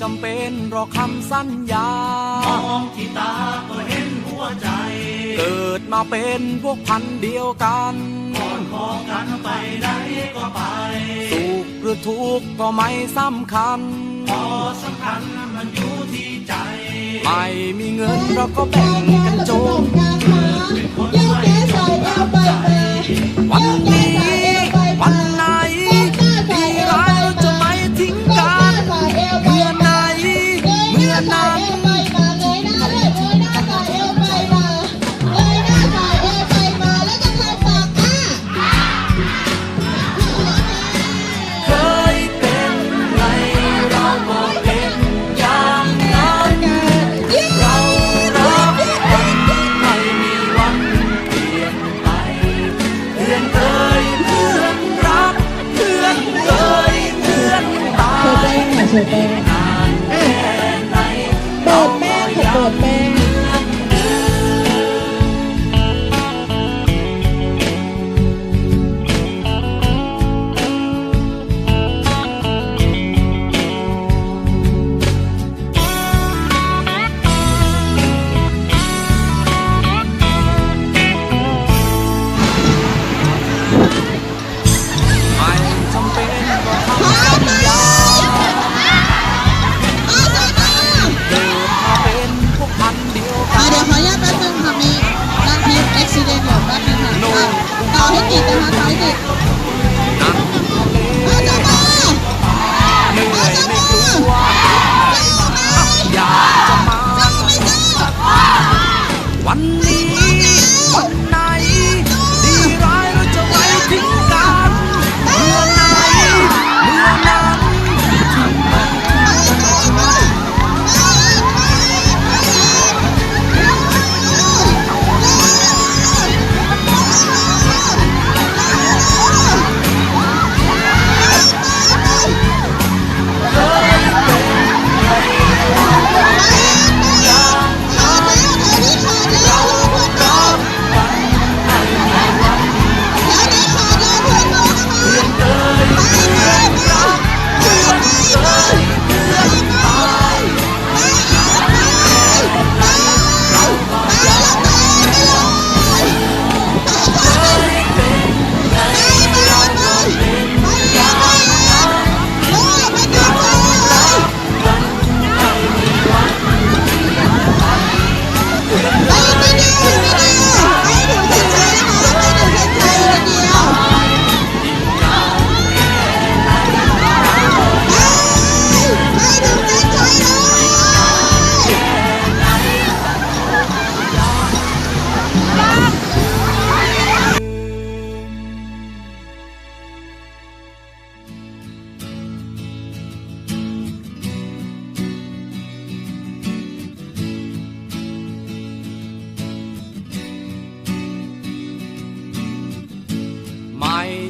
จำเป็นหรอกคำสัญญามองที่ตาก็เห็นหัวใจ เกิดมาเป็นพวกพันธุ์เดียวกันก่อนขอกันไปไหนก็ไป สุขหรือทุกข์ก็ไม่สำคัญพอสำคัญมันอยู่ที่ใจ ไม่มีเงินเราก็แบ่งกันจงวัน อนเอ่ยเพื่อนรักเพื่อนเอ่ยเพื่อนตาเปิดยแป้งค่ะเปิดแป้ง ต่อให้ติดน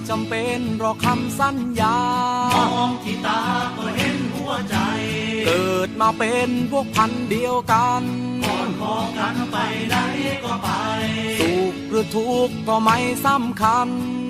จำเป็นหรอกคำสัญญามองที่ตาก็เห็นหัวใจ เกิดมาเป็นพวกพันธุ์เดียวกันก่อนขอกันไปไหนก็ไปสุขหรือทุกข์ก็ไม่สำคัญพ